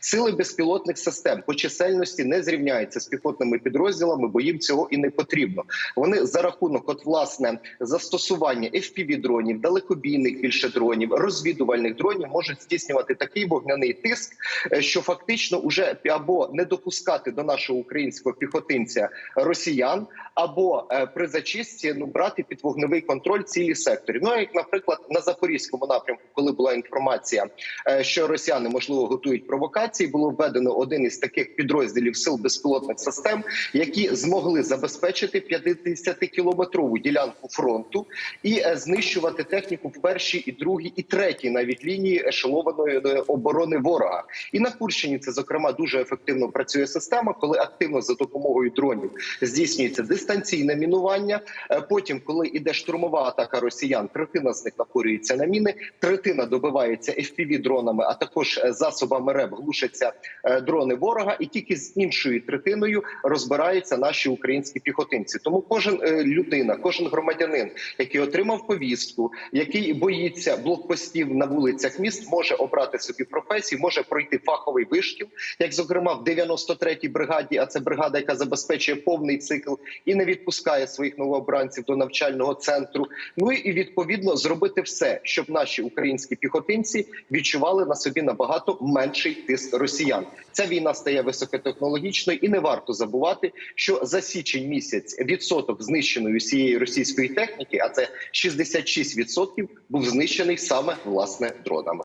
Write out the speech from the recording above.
Сили безпілотних систем по чисельності не зрівняються з піхотними підрозділами, бо їм цього і не потрібно. Вони за рахунок, от власне, застосування fpv дронів, далекобійних більше дронів, розвідувальних дронів можуть здійснювати такий вогняний тиск, е, що фактично уже або не допускати до нашого українського піхотинця росіян, або е, при зачистці ну брати під вогневий контроль цілі секторі. Ну як, наприклад, на запорізькому напрямку, коли була інформація, е, що росіяни можливо готують провокації, було введено один із таких підрозділів сил безпілотних систем, які змогли забезпечити 50-кілометрову ділянку фронту і е, знищувати техніку в першій і другій і третій навіть лінії ешелованої е, оборони ворога. І на Курщині це зокрема дуже ефективно працює система, коли активно за допомогою дронів здійснюється дистанційне мінування. Е, Потім, коли іде штурмова атака росіян, третина з них напорюється на міни, третина добивається fpv дронами, а також засобами РЕБ глушаться е, дрони ворога, і тільки з іншою третиною розбираються наші українські піхотинці. Тому кожен е, людина, кожен громадянин, який отримав повістку, який боїться блокпостів на вулицях міст, може обрати собі професію, може пройти фаховий вишкіл, як зокрема в 93-й бригаді, а це бригада, яка забезпечує повний цикл і не відпускає своїх новообранців до навчального центру. Ну і відповідно зробити все, щоб наші українські піхотинці відчували на собі набагато менший тиск росіян. Ця війна стає високотехнологічною, і не варто забувати, що за січень місяць відсоток знищеної усієї російської техніки, а це 66%, був знищений саме власне дронами.